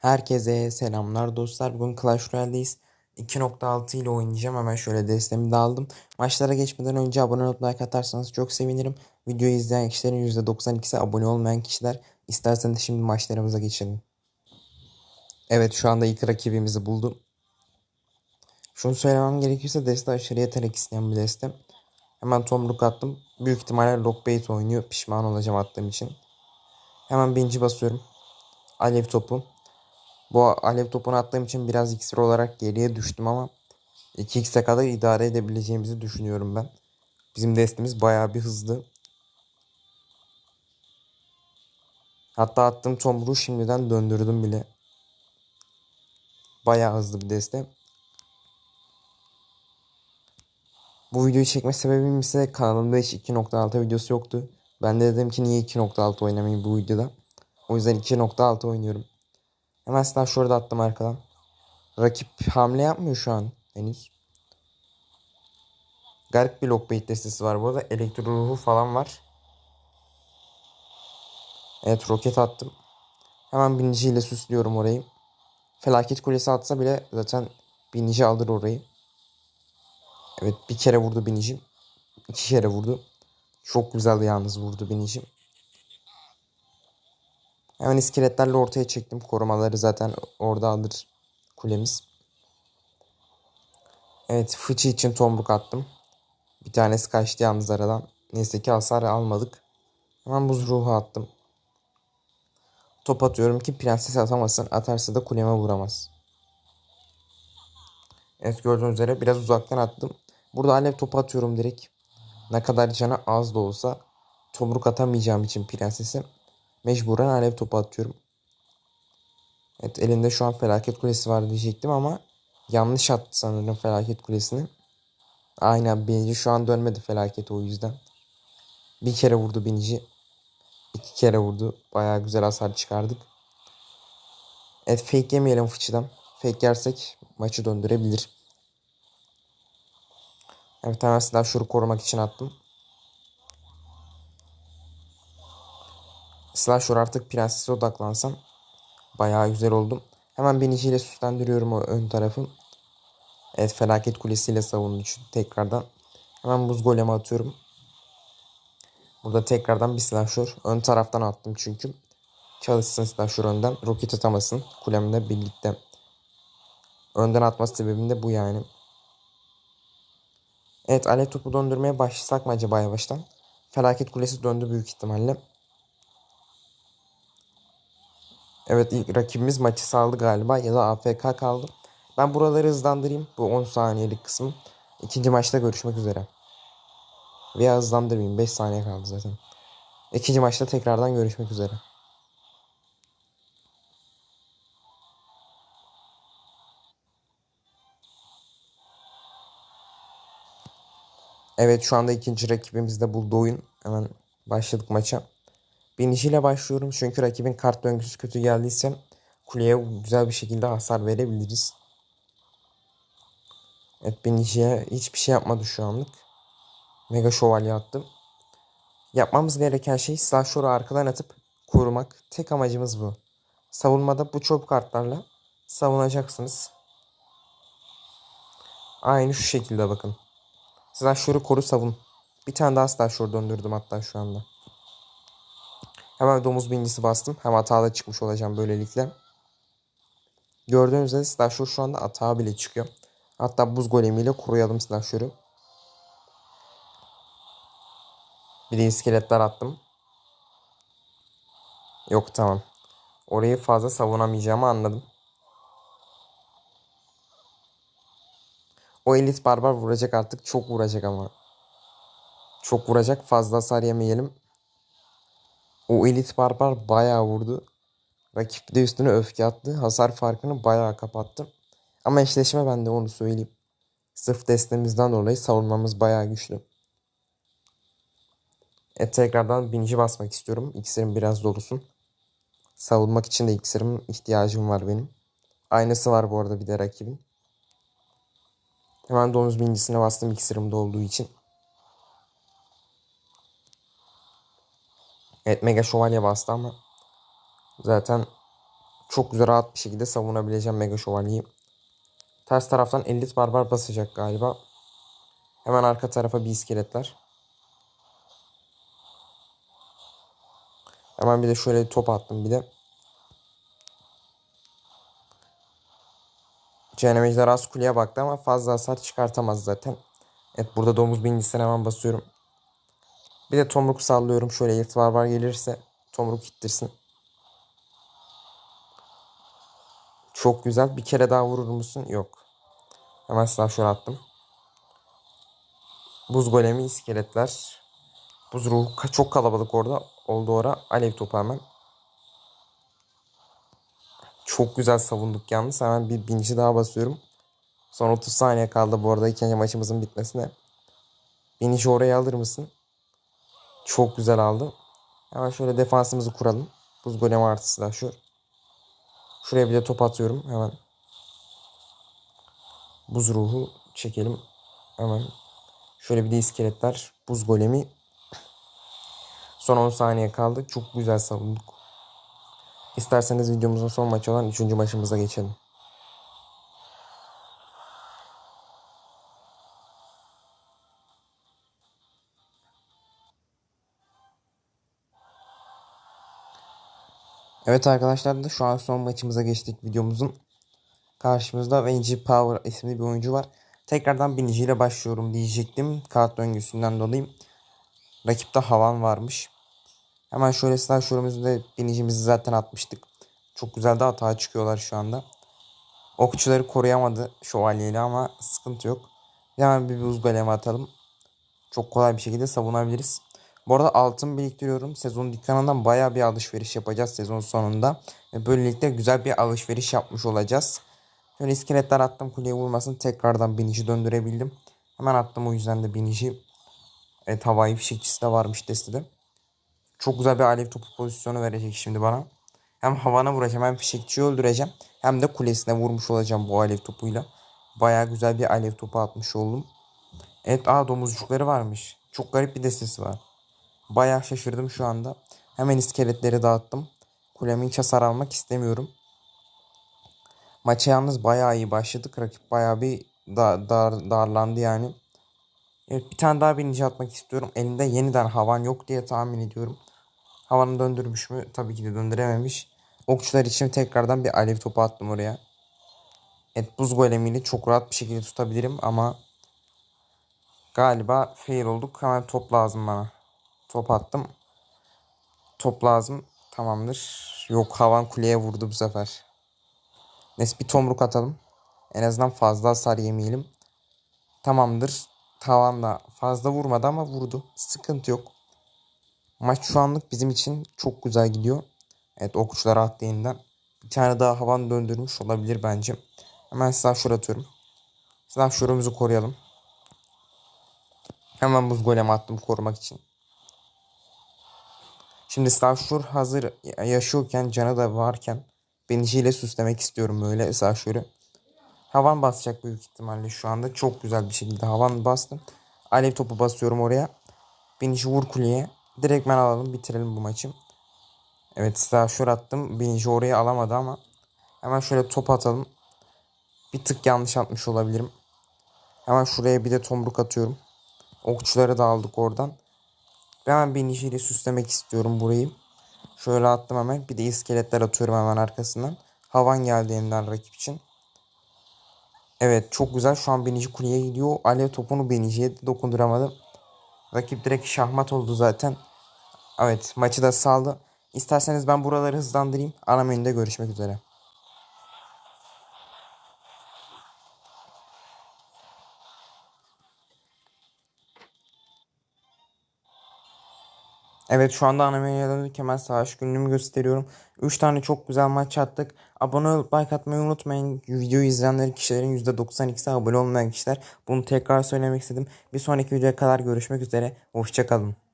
Herkese selamlar dostlar. Bugün Clash Royale'deyiz. 2.6 ile oynayacağım. Hemen şöyle destemi de aldım. Maçlara geçmeden önce abone olup like atarsanız çok sevinirim. Videoyu izleyen kişilerin %92'si abone olmayan kişiler. İsterseniz şimdi maçlarımıza geçelim. Evet şu anda ilk rakibimizi buldum. Şunu söylemem gerekirse deste aşırı yetenek isteyen bir deste. Hemen tomruk attım. Büyük ihtimalle lockbait oynuyor. Pişman olacağım attığım için. Hemen binci basıyorum. Alev topu. Bu alev topunu attığım için biraz iksir olarak geriye düştüm ama 2x'e kadar idare edebileceğimizi düşünüyorum ben. Bizim destemiz bayağı bir hızlı. Hatta attığım tomruğu şimdiden döndürdüm bile. Bayağı hızlı bir deste. Bu videoyu çekme sebebim ise kanalımda hiç 2.6 videosu yoktu. Ben de dedim ki niye 2.6 oynamayayım bu videoda. O yüzden 2.6 oynuyorum. Hemen silah şurada attım arkadan. Rakip hamle yapmıyor şu an henüz. Garip bir lockbait destesi var burada. Elektro ruhu falan var. Evet roket attım. Hemen biniciyle süslüyorum orayı. Felaket kulesi atsa bile zaten binici alır orayı. Evet bir kere vurdu binici. İki kere vurdu. Çok güzel yalnız vurdu binici. Hemen iskeletlerle ortaya çektim. Korumaları zaten orada alır kulemiz. Evet fıçı için tombuk attım. Bir tanesi kaçtı yalnız aradan. Neyse ki hasar almadık. Hemen buz ruhu attım. Top atıyorum ki prenses atamasın. Atarsa da kuleme vuramaz. Evet gördüğünüz üzere biraz uzaktan attım. Burada alev topu atıyorum direkt. Ne kadar canı az da olsa tomruk atamayacağım için prensesi mecburen alev topu atıyorum. Evet elinde şu an felaket kulesi var diyecektim ama yanlış attı sanırım felaket kulesini. Aynen binici şu an dönmedi felaket o yüzden. Bir kere vurdu binici. iki kere vurdu. Baya güzel hasar çıkardık. Evet fake yemeyelim fıçıdan. Fake yersek maçı döndürebilir. Evet hemen silah şuru korumak için attım. Slasher artık prensese odaklansam bayağı güzel oldum. Hemen biniciyle süslendiriyorum o ön tarafı. Evet felaket kulesiyle savundu tekrardan. Hemen buz golemi atıyorum. Burada tekrardan bir slasher. Ön taraftan attım çünkü. Çalışsın slasher önden. Roket atamasın kulemle birlikte. Önden atması sebebim de bu yani. Evet alev topu döndürmeye başlasak mı acaba yavaştan? Felaket kulesi döndü büyük ihtimalle. Evet ilk rakibimiz maçı saldı galiba ya da AFK kaldı. Ben buraları hızlandırayım. Bu 10 saniyelik kısım. İkinci maçta görüşmek üzere. Veya hızlandırmayayım. 5 saniye kaldı zaten. İkinci maçta tekrardan görüşmek üzere. Evet şu anda ikinci rakibimiz de buldu oyun. Hemen başladık maça. Binişiyle başlıyorum çünkü rakibin kart döngüsü kötü geldiyse kuleye güzel bir şekilde hasar verebiliriz. Evet binişiye hiçbir şey yapmadı şu anlık. Mega şövalye attım. Yapmamız gereken şey Slashor'u arkadan atıp korumak. Tek amacımız bu. Savunmada bu çöp kartlarla savunacaksınız. Aynı şu şekilde bakın. Slashor'u koru savun. Bir tane daha Slashor döndürdüm hatta şu anda. Hemen domuz binicisi bastım. Hem hatalı çıkmış olacağım böylelikle. Gördüğünüz üzere Slasher şu anda atağa bile çıkıyor. Hatta buz golemiyle koruyalım Slasher'ı. Bir de iskeletler attım. Yok tamam. Orayı fazla savunamayacağımı anladım. O elit barbar vuracak artık. Çok vuracak ama. Çok vuracak. Fazla hasar yemeyelim. O elit barbar bayağı vurdu. Rakip de üstüne öfke attı. Hasar farkını bayağı kapattı. Ama eşleşme ben de onu söyleyeyim. Sırf destemizden dolayı savunmamız bayağı güçlü. E tekrardan binici basmak istiyorum. İksirim biraz dolusun. Savunmak için de iksirim ihtiyacım var benim. Aynısı var bu arada bir de rakibin. Hemen domuz binicisine bastım iksirim dolduğu için. Evet Mega Şövalye bastı ama zaten çok güzel rahat bir şekilde savunabileceğim Mega Şövalye'yi. Ters taraftan Elit Barbar basacak galiba. Hemen arka tarafa bir iskeletler. Hemen bir de şöyle top attım bir de. Cehennem Ejderhası kuleye baktı ama fazla hasar çıkartamaz zaten. Evet burada domuz birincisine hemen basıyorum. Bir de tomruk sallıyorum. Şöyle Elit Barbar gelirse tomruk ittirsin. Çok güzel. Bir kere daha vurur musun? Yok. Hemen slasher attım. Buz golemi iskeletler. Buz ruhu çok kalabalık orada. Oldu ora. Alev topu hemen. Çok güzel savunduk yalnız. Hemen bir binci daha basıyorum. Son 30 saniye kaldı bu arada ikinci maçımızın bitmesine. Binişi oraya alır mısın? Çok güzel aldım. Hemen şöyle defansımızı kuralım. Buz golemi artı slasher. Şuraya bir de top atıyorum hemen. Buz ruhu çekelim. Hemen. Şöyle bir de iskeletler. Buz golemi. Son 10 saniye kaldı. Çok güzel savunduk. İsterseniz videomuzun son maçı olan 3. maçımıza geçelim. Evet arkadaşlar da şu an son maçımıza geçtik videomuzun. Karşımızda Venci Power isimli bir oyuncu var. Tekrardan binici ile başlıyorum diyecektim. Kağıt döngüsünden dolayı. Rakipte Havan varmış. Hemen şöyle slasher'ımızda binicimizi zaten atmıştık. Çok güzel de hata çıkıyorlar şu anda. Okçuları koruyamadı şövalyeyle ama sıkıntı yok. Hemen bir buz golemi atalım. Çok kolay bir şekilde savunabiliriz. Bu arada altın biriktiriyorum. Sezon dükkanından baya bir alışveriş yapacağız sezon sonunda. Ve böylelikle güzel bir alışveriş yapmış olacağız. Şöyle iskeletler attım kuleye vurmasın. Tekrardan binici döndürebildim. Hemen attım o yüzden de binici. Evet havai fişekçisi de varmış destede. Çok güzel bir alev topu pozisyonu verecek şimdi bana. Hem havana vuracağım hem fişekçiyi öldüreceğim. Hem de kulesine vurmuş olacağım bu alev topuyla. Baya güzel bir alev topu atmış oldum. Evet aa domuzcukları varmış. Çok garip bir destesi var. Baya şaşırdım şu anda. Hemen iskeletleri dağıttım. Kulemi hiç hasar almak istemiyorum. Maça yalnız bayağı iyi başladık. Rakip bayağı bir dar, dar, darlandı yani. Evet bir tane daha binici atmak istiyorum. Elinde yeniden havan yok diye tahmin ediyorum. Havanı döndürmüş mü? Tabii ki de döndürememiş. Okçular için tekrardan bir alev topu attım oraya. Evet buz golemiyle çok rahat bir şekilde tutabilirim ama galiba fail olduk. Hemen top lazım bana. Top attım. Top lazım. Tamamdır. Yok havan kuleye vurdu bu sefer. Neyse bir tomruk atalım. En azından fazla hasar yemeyelim. Tamamdır. Tavanla fazla vurmadı ama vurdu. Sıkıntı yok. Maç şu anlık bizim için çok güzel gidiyor. Evet okçular attı yeniden. Bir tane daha havan döndürmüş olabilir bence. Hemen slasher atıyorum. Slasher'ımızı koruyalım. Hemen buz golem attım korumak için. Şimdi slasher hazır yaşıyorken canı da varken beniciyle süslemek istiyorum böyle slasher'ı. Havan basacak büyük ihtimalle şu anda. Çok güzel bir şekilde havan bastım. Alev topu basıyorum oraya. Benici vur kuleye. Direktmen alalım bitirelim bu maçı. Evet slasher attım. Benici oraya alamadı ama. Hemen şöyle top atalım. Bir tık yanlış atmış olabilirim. Hemen şuraya bir de tomruk atıyorum. Okçuları da aldık oradan. Ve hemen biniciyle süslemek istiyorum burayı. Şöyle attım hemen. Bir de iskeletler atıyorum hemen arkasından. Havan geldi yeniden rakip için. Evet çok güzel. Şu an binici kuleye gidiyor. Alev topunu biniciye de dokunduramadı. Rakip direkt şahmat oldu zaten. Evet maçı da saldı. İsterseniz ben buraları hızlandırayım. Ana menüde görüşmek üzere. Evet şu anda ana menüye döndük. Hemen savaş günlüğümü gösteriyorum. 3 tane çok güzel maç attık. Abone olup like atmayı unutmayın. Videoyu izleyenlerin kişilerin %92'si abone olmayan kişiler. Bunu tekrar söylemek istedim. Bir sonraki videoya kadar görüşmek üzere. Hoşçakalın.